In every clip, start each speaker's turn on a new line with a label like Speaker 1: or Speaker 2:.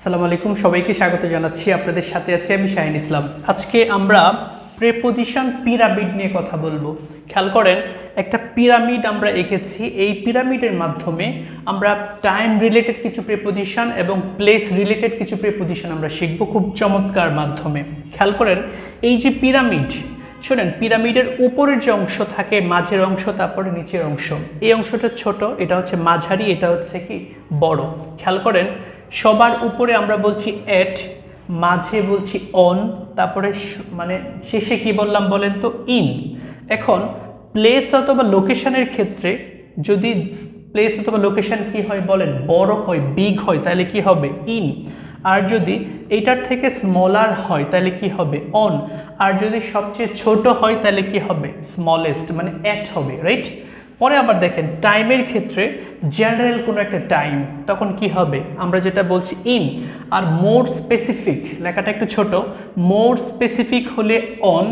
Speaker 1: আসসালামু আলাইকুম, সবাইকে স্বাগত জানাচ্ছি। আপনাদের সাথে আছি আমি শাহিন ইসলাম। আজকে আমরা প্রেপোজিশন পিরামিড নিয়ে কথা বলব। খেয়াল করেন, একটা পিরামিড আমরা এঁকেছি। এই পিরামিডের মাধ্যমে আমরা টাইম রিলেটেড কিছু প্রেপোজিশন এবং প্লেস রিলেটেড কিছু প্রেপোজিশন আমরা শিখব খুব চমৎকার মাধ্যমে। খেয়াল করেন, এই যে পিরামিড শোনেন পিরামিডের উপরের যে অংশ থাকে, মাঝের অংশ, তারপরে নিচের অংশ, এই অংশটা ছোট, এটা হচ্ছে মাঝারি, এটা হচ্ছে কি? বড়। খেয়াল করেন সবার উপরে আমরা বলছি এট মাঝে বলছি অন তারপরে মানে শেষে কি বললাম বলেন তো ইন এখন প্লেস অথবা লোকেশনের ক্ষেত্রে যদি প্লেস অথবা লোকেশন কি হয় বলেন, বড় হয় বিগ হয়, তাহলে কি হবে? ইন আর যদি এটার থেকে স্মলার হয়, তাহলে কি হবে? অন আর যদি সবচেয়ে ছোট হয়, তাহলে কি হবে? স্মলেস্ট মানে অ্যাট হবে রাইট পরে আবার দেখেন টাইমের ক্ষেত্রে জেনারেল কোনো একটা টাইম তখন কি হবে? আমরা যেটা বলছি ইন আর মোর স্পেসিফিক লেখাটা একটু ছোট মোর স্পেসিফিক হলে অন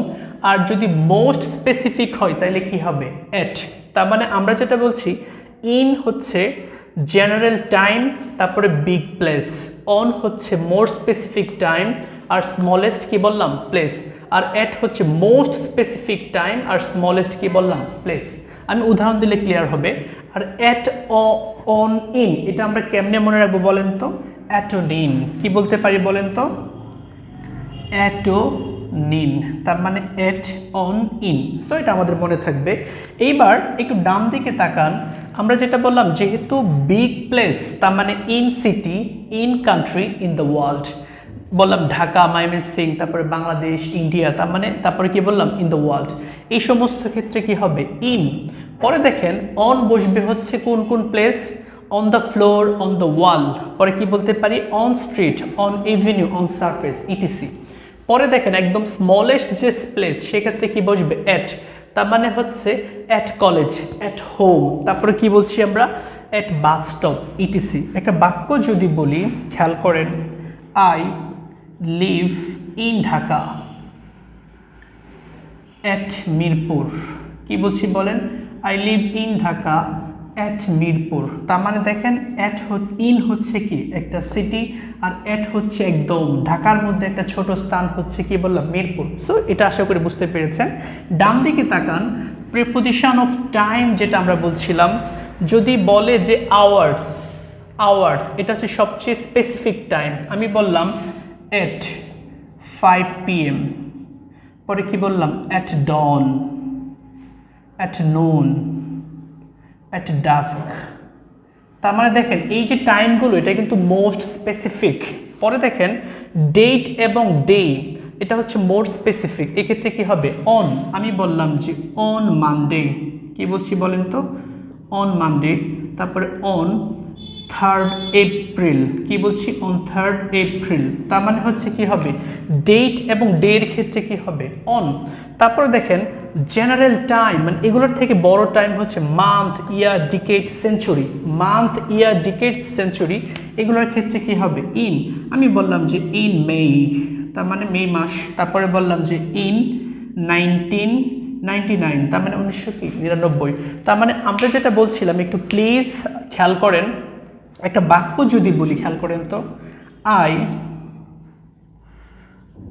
Speaker 1: আর যদি মোস্ট স্পেসিফিক হয় তাহলে কি হবে? অ্যাট তার মানে আমরা যেটা বলছি ইন হচ্ছে জেনারেল টাইম তারপরে বিগ প্লেস অন হচ্ছে মোর স্পেসিফিক টাইম আর স্মলেস্ট কি বললাম? প্লেস আর অ্যাট হচ্ছে মোস্ট স্পেসিফিক টাইম আর স্মলেস্ট কি বললাম? প্লেস আমি উদাহরণ দিলে ক্লিয়ার হবে। আর অ্যাট অন ইন এটা আমরা কেমনে মনে রাখব বলেন তো? অ্যাটোনিন কি বলতে পারি বলেন তো? অ্যাটোনিন তার মানে অ্যাট অন ইন সো এটা আমাদের মনে থাকবে। এইবার একটু ডান দিকে তাকান। আমরা যেটা বললাম, যেহেতু বিগ প্লেস তার মানে in city in country in the world বললাম ঢাকা সিং, তারপরে বাংলাদেশ, ইন্ডিয়া, তার মানে তারপরে কি বললাম? ইন দ্য ওয়ার্ল্ড এই সমস্ত ক্ষেত্রে কি হবে? ইন পরে দেখেন অন বসবে হচ্ছে কোন কোন place on the floor on the wall পরে কি বলতে পারি? On street on avenue on surface etc পরে দেখেন, একদম স্মলেস্ট যে প্লেস সেক্ষেত্রে কি বসবে? অ্যাট তার মানে হচ্ছে অ্যাট কলেজ অ্যাট হোম তারপরে কি বলছি আমরা? অ্যাট বাস স্টপ ইটিসি একটা বাক্য যদি বলি, খেয়াল করেন I live in Dhaka at Mirpur কি বলছি বলেন? I live in Dhaka at Mirpur তার মানে দেখেন অ্যাট হচ্ছে ইন হচ্ছে কি? একটা সিটি আর অ্যাট হচ্ছে একদম। ঢাকার মধ্যে একটা ছোট স্থান হচ্ছে কি বললাম? মিরপুর। সো এটা আশা করি বুঝতে পেরেছেন। ডান দিকে তাকান প্রিপোজিশন অফ টাইম যেটা আমরা বলছিলাম, যদি বলে যে আওয়ার্স আওয়ার্স এটা হচ্ছে সবচেয়ে স্পেসিফিক টাইম আমি বললাম এট ফাইভ পিএম পরে কি বললাম? At dawn at noon at dusk তার মানে দেখেন, এই যে টাইমগুলো এটা কিন্তু মোস্ট স্পেসিফিক পরে দেখেন ডেট এবং ডে এটা হচ্ছে মোর স্পেসিফিক এক্ষেত্রে কি হবে? অন আমি বললাম যে অন মানডে কি বলছি বলেন তো? অন মানডে তারপরে অন থার্ড এপ্রিল কি বলছি? অন থার্ড এপ্রিল তার মানে হচ্ছে কি হবে? ডেট এবং ডের ক্ষেত্রে কি হবে? অন তারপরে দেখেন জেনারেল টাইম মানে এগুলোর থেকে বড় টাইম হচ্ছে month year decade century month year decade century এগুলোর ক্ষেত্রে কি হবে? ইন আমি বললাম যে ইন মে তার মানে মে মাস। তারপরে বললাম যে ইন নাইনটিন নাইনটি নাইন তার মানে উনিশশো কি? নিরানব্বই। তার মানে আমরা যেটা বলছিলাম, একটু প্লিজ খেয়াল করেন একটা বাক্য যদি বলি, খেয়াল করেন তো আই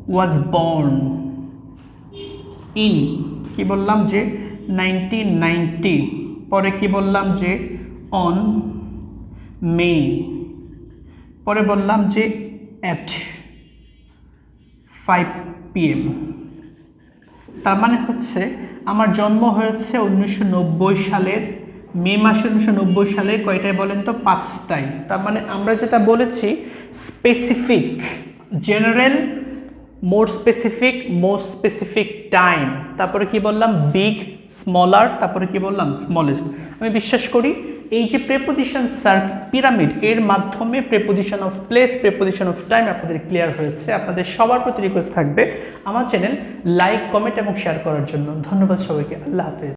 Speaker 1: ওয়াজ বর্ন ইন কি বললাম যে নাইনটিন নাইনটি পরে কি বললাম যে অন মে পরে বললাম যে অ্যাট ফাইভ পিএম তার মানে হচ্ছে, আমার জন্ম হয়েছে উনিশশো নব্বই সালের মে মাসে উনিশশো নব্বই সালে কয়টায় বলেন তো? পাঁচটায়। তার মানে আমরা যেটা বলেছি specific general more specific more specific time তারপরে কি বললাম? বিগ স্মলার তারপরে কি বললাম? স্মলেস্ট আমি বিশ্বাস করি, এই যে প্রেপোজিশন সার্ক পিরামিড এর মাধ্যমে preposition of place preposition of time আপনাদের ক্লিয়ার হয়েছে। আপনাদের সবার প্রতি রিকোয়েস্ট থাকবে আমার চ্যানেল লাইক কমেন্ট এবং শেয়ার করার জন্য। ধন্যবাদ সবাইকে। আল্লাহ হাফেজ।